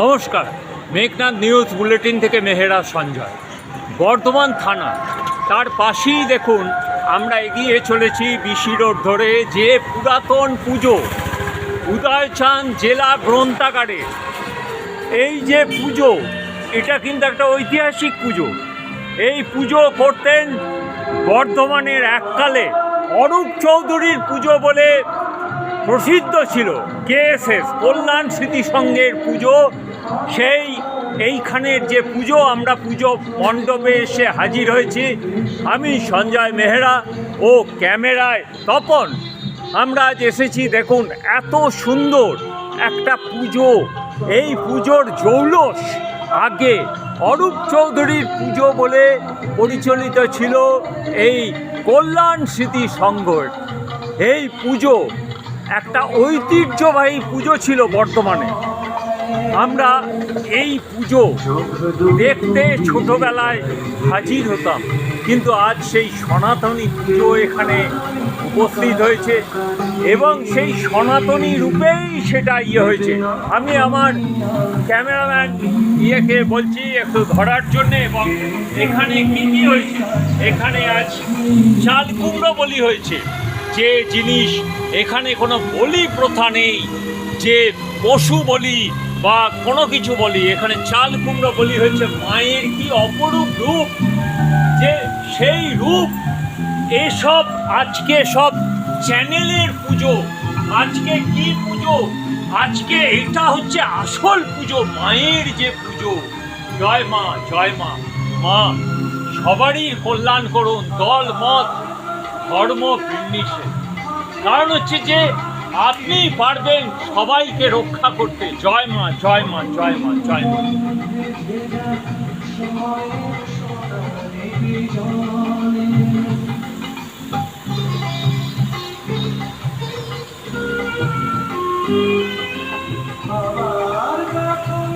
নমস্কার। Meghnad news bulletin থেকে মেহেরা সঞ্জয়। বর্ধমান থানা, তার পাশেই দেখুন, আমরা এগিয়ে চলেছি বিশি রোড ধরে যে পুরাতন পুজো, উদয়চাঁদ জেলা গ্রন্থাগারে। এই যে পুজো, এটা কিন্তু একটা ঐতিহাসিক পুজো। এই পুজো করতেন বর্ধমানের এককালে অরূপ চৌধুরীর পুজো বলে প্রসিদ্ধ ছিল কেএসএস কল্যাণ স্মৃতি সংঘের পুজো। সেই এইখানের যে পুজো, আমরা পুজো মণ্ডপে এসে হাজির হয়েছি। আমি সঞ্জয় মেহরা ও ক্যামেরায় তপন। আমরা আজ এসেছি, দেখুন, এত সুন্দর একটা পুজো। এই পুজোর জৌলস আগে অরূপ চৌধুরীর পুজো বলে পরিচালিত ছিল এই কল্যাণ স্মৃতি সংঘর এই পুজো একটা ঐতিহ্যবাহী পুজো ছিল বর্তমানে। আমরা এই পুজো দেখতে ছোটবেলায় হাজির হতাম, কিন্তু আজ সেই সনাতনী পুজো এখানে উপস্থিত হয়েছে এবং সেই সনাতনী রূপেই সেটা ইয়ে হয়েছে। আমি আমার ক্যামেরাম্যান ইয়েকে বলছি, একটু ধরার জন্যে এবং এখানে কী কী হয়েছে? এখানে আজ চাল কুমড়ো বলি হয়েছে। যে জিনিস এখানে কোনো বলি প্রথা নেই, যে পশু বলি বা কোনো কিছু বলি, এখানে চাল কুমড়ো বলি হয়েছে, মায়ের কি অপরূপ রূপ? যে সেই রূপ, এসব আজকে সব চ্যানেলের পুজো, আজকে কি পুজো? আজকে এটা হচ্ছে আসল পুজো, মায়ের যে পুজো। জয় মা জয় মা। মা, সবারই কল্যাণ করুন, দল, মত। ধর্ম নির্বিশেষে কারণ হচ্ছে যে, আপনি পারবেন সবাইকে রক্ষা করতে। জয় মা জয় মা জয় মা জয় মা। আমার যখন